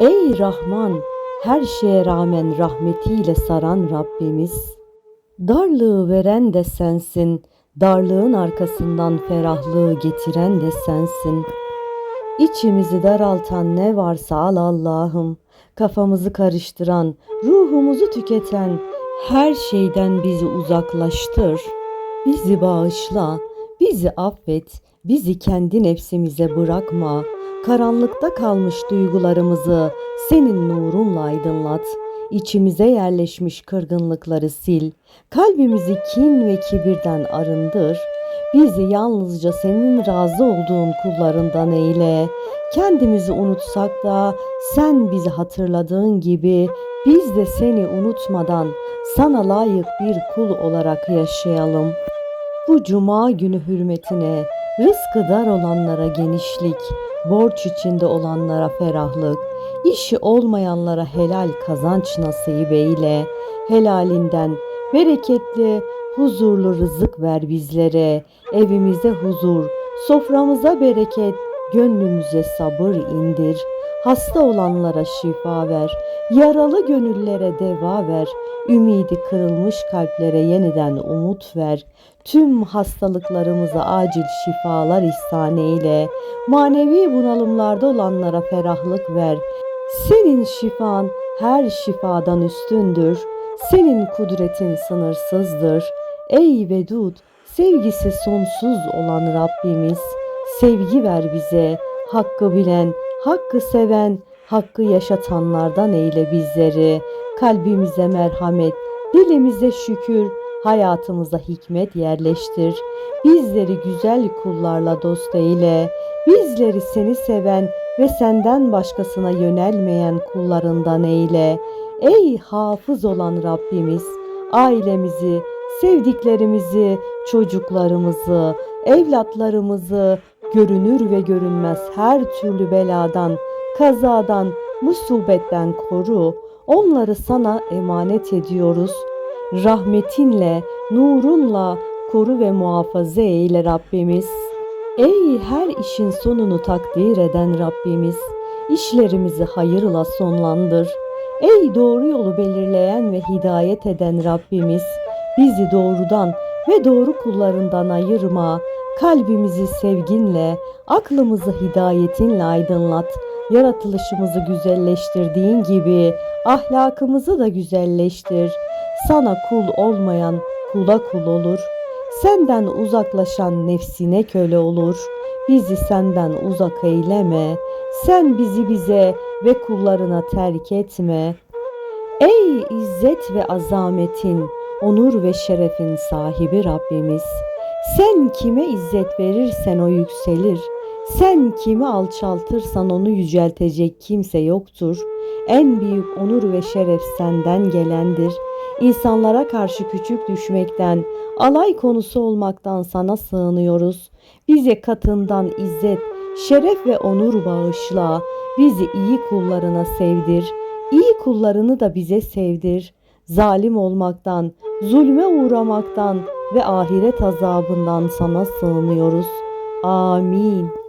Ey Rahman, her şeye rağmen rahmetiyle saran Rabbimiz. Darlığı veren de sensin, darlığın arkasından ferahlığı getiren de sensin. İçimizi daraltan ne varsa al Allah'ım. Kafamızı karıştıran, ruhumuzu tüketen her şeyden bizi uzaklaştır. Bizi bağışla, bizi affet, bizi kendi nefsimize bırakma. Karanlıkta kalmış duygularımızı senin nurunla aydınlat. İçimize yerleşmiş kırgınlıkları sil. Kalbimizi kin ve kibirden arındır. Bizi yalnızca senin razı olduğun kullarından eyle. Kendimizi unutsak da sen bizi hatırladığın gibi biz de seni unutmadan sana layık bir kul olarak yaşayalım. Bu cuma günü hürmetine rızkı dar olanlara genişlik, borç içinde olanlara ferahlık, işi olmayanlara helal kazanç nasip eyle. Helalinden bereketli, huzurlu rızık ver bizlere. Evimize huzur, soframıza bereket, gönlümüze sabır indir. Hasta olanlara şifa ver, yaralı gönüllere deva ver, ümidi kırılmış kalplere yeniden umut ver. Tüm hastalıklarımıza acil şifalar ihsan eyle. Manevi bunalımlarda olanlara ferahlık ver. Senin şifan her şifadan üstündür. Senin kudretin sınırsızdır. Ey Vedud, sevgisi sonsuz olan Rabbimiz, sevgi ver bize, hakkı bilen, hakkı seven, hakkı yaşatanlardan eyle bizleri. Kalbimize merhamet, dilimize şükür, hayatımıza hikmet yerleştir. Bizleri güzel kullarla dost eyle. Bizleri seni seven ve senden başkasına yönelmeyen kullarından eyle. Ey hafız olan Rabbimiz, ailemizi, sevdiklerimizi, çocuklarımızı, evlatlarımızı görünür ve görünmez her türlü beladan, kazadan, musibetten koru. Onları sana emanet ediyoruz. Rahmetinle, nurunla koru ve muhafaza eyle Rabbimiz. Ey her işin sonunu takdir eden Rabbimiz, işlerimizi hayırla sonlandır. Ey doğru yolu belirleyen ve hidayet eden Rabbimiz, bizi doğrudan ve doğru kullarından ayırma. Kalbimizi sevginle, aklımızı hidayetinle aydınlat. Yaratılışımızı güzelleştirdiğin gibi ahlakımızı da güzelleştir. Sana kul olmayan kula kul olur. Senden uzaklaşan nefsine köle olur. Bizi senden uzak eyleme. Sen bizi bize ve kullarına terk etme. Ey izzet ve azametin, onur ve şerefin sahibi Rabbimiz. Sen kime izzet verirsen o yükselir. Sen kimi alçaltırsan onu yüceltecek kimse yoktur. En büyük onur ve şeref senden gelendir. İnsanlara karşı küçük düşmekten, alay konusu olmaktan sana sığınıyoruz. Bize katından izzet, şeref ve onur bağışla. Bizi iyi kullarına sevdir. İyi kullarını da bize sevdir. Zalim olmaktan, zulme uğramaktan ve ahiret azabından sana sığınıyoruz. Amin.